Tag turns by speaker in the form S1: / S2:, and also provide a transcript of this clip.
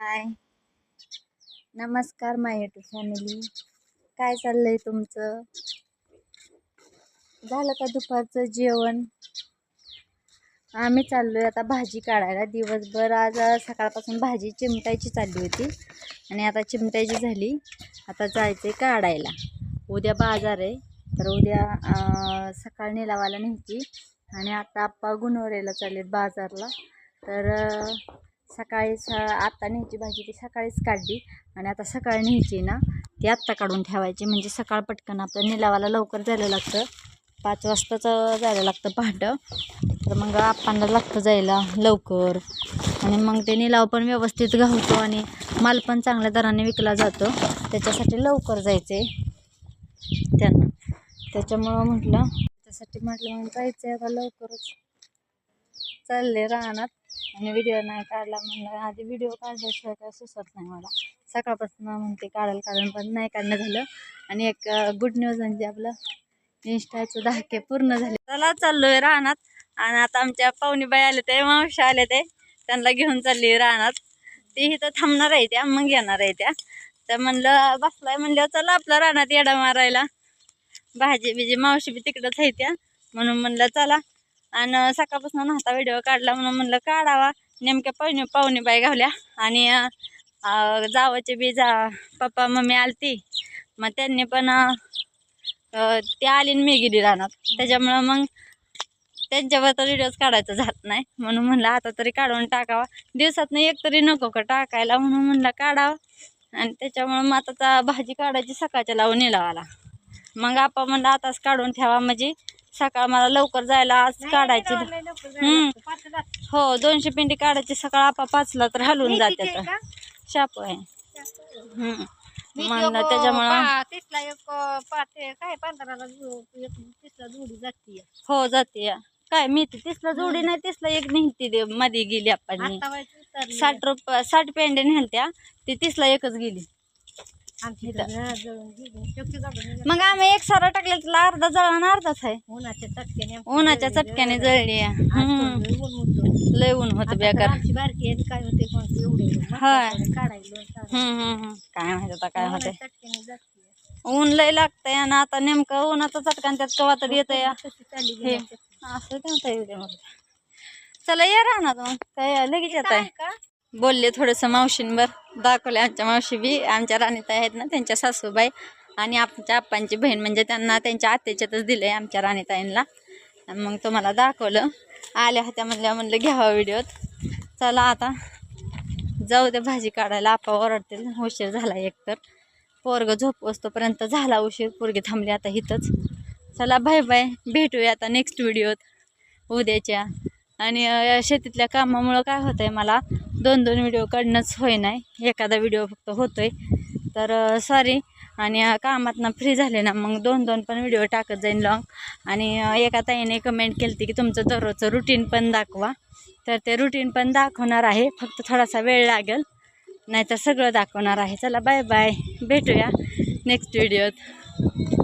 S1: हाय. नमस्कार माय YouTube family काय चाललंय तुमचं? झालं का दुपारचं जेवण? आम्ही चाललो आहे आता भाजी काढायला. दिवसभर आज सकाळपासून भाजी चिमटायची चालली होती आणि आता चिमटायची झाली. आता जायचं आहे काढायला. उद्या बाजार आहे तर उद्या सकाळ निलावाला न्यायची. आणि आता आप्पा गुणवरेला चालेल बाजारला. तर सकाळी स आत्ता न्यायची भाजी ती सकाळीच काढली आणि आता सकाळी न्यायची ना ती आत्ता काढून ठेवायची. म्हणजे सकाळ पटकन आपलं निलावाला लवकर जायला लागतं. पाच वाजताचं जायला लागतं पहाटं. तर मग आप्पांना लागतं जायला लवकर. आणि मग ते निलाव पण व्यवस्थित घावतो आणि माल पण चांगल्या दराने विकला जातो. त्याच्यासाठी लवकर जायचं. आहे त्यांना. त्याच्यामुळं म्हटलं त्यासाठी म्हटलं मग जायचं आहे आता लवकरच. चालले राहणार आणि व्हिडिओ नाही काढला म्हणलं आधी व्हिडिओ काढल्याशिवाय काय सुचत नाही मला. सकाळपासून म्हणते काढायला काढून पण नाही काढणं झालं. आणि एक गुड न्यूज म्हणजे आपलं इंस्टाचं दहाके पूर्ण झाले. चला चाललोय राहणार आणि आता आमच्या पाहुणीबाई आले ते मावशी आले ते. त्यांना घेऊन चालली राहणार ती इथं थांबणार आहे त्या मग येणार आहे त्या. तर म्हणलं बसलाय म्हणलं चला आपलं राहणार येडा मारायला. भाजी बिजी मावशी बी तिकडंच आहे त्या. म्हणून म्हणलं चला. आणि सकाळपासून नव्हता व्हिडिओ काढला म्हणून म्हणलं काढावा. नेमक्या पाहुणे पाहुणे बाई घावल्या आणि जावाचे बी जा पप्पा मम्मी आलती. मग त्यांनी पण ते आली आणि मी गेली राहणार त्याच्यामुळं मग त्यांच्यावर तर व्हिडिओज काढायचं जात नाही. म्हणून म्हणलं आता तरी काढून टाकावा. दिवसातनं एक तरी नको का टाकायला? म्हणून म्हणलं काढावं. आणि त्याच्यामुळं मग आता भाजी काढायची सकाळच्या लावून निलावाला. मग आपण म्हणलं आताच काढून ठेवा म्हणजे सकाळ मला लवकर जायला आज काढायची हम्म. हो दोनशे पिंडी काढायची सकाळ आपा पाचला तर हलवून जाते शाप आहे हम्म. म्हणलं त्याच्यामुळं
S2: तिसला एक पाच काय पंधराला जो- एक तिसला जोडी जाते
S1: हो जाते. काय मी ती तिसला जोडी नाही तिसला एक निघती दे मध्ये गेली आपण. साठ रुपये साठ पेंडे नेलत्या ती तिसला एकच गेली मग आम्ही एक सारा टाकले तिला अर्धा जळा अर्धाच आहे.
S2: उन्हाच्या चटक्याने
S1: उन्हाच्या
S2: जळली.
S1: चटक्याने जळली
S2: लय ऊन होतं.
S1: होतं बेकार.
S2: बारकी काय होते.
S1: काय माहिती आता काय
S2: जाते.
S1: ऊन लय लागतंय आणि आता नेमकं उन्हाचा चटका आणि त्यात कवा तर येतं हे. असं होतं व्हिडिओमध्ये चला या राहणार मग. काय लगेच येत
S2: काय
S1: आहे
S2: का?
S1: बोलले थोडंसं मावशींवर. दाखवले आमच्या मावशी बी. आमच्या राणीताई आहेत ना त्यांच्या सासूबाई. आणि आमच्या आप्पांची बहीण म्हणजे त्यांना त्यांच्या आत्याच्यातच दिलं आहे आमच्या राणीताईंना मग तुम्हाला दाखवलं. आल्या होत्या म्हणल्या म्हणलं घ्यावा व्हिडिओत चला आता जाऊ दे भाजी काढायला आपा ओरडतील. उशीर झाला एकतर पोरग झोप असतोपर्यंत झाला उशीर. पोरगी थांबली आता इथंच चला बाय बाय. भेटूया आता नेक्स्ट व्हिडिओत उद्याच्या. आणि या शेतीतल्या कामामुळं काय होतं आहे मला दोन दोन व्हिडिओ काढणंच होय नाही एखादा व्हिडिओ फक्त होतोय. तर सॉरी आणि कामातनं फ्री झाले ना मग दोन दोन पण व्हिडिओ टाकत जाईन लॉंग आणि एका ताईने कमेंट केली होती की तुमचं दररोजचं रुटीन पण दाखवा. तर ते रुटीन पण दाखवणार आहे. फक्त थोडासा वेळ लागेल. नाहीतर सगळं दाखवणार आहे. चला बाय बाय भेटूया नेक्स्ट व्हिडिओत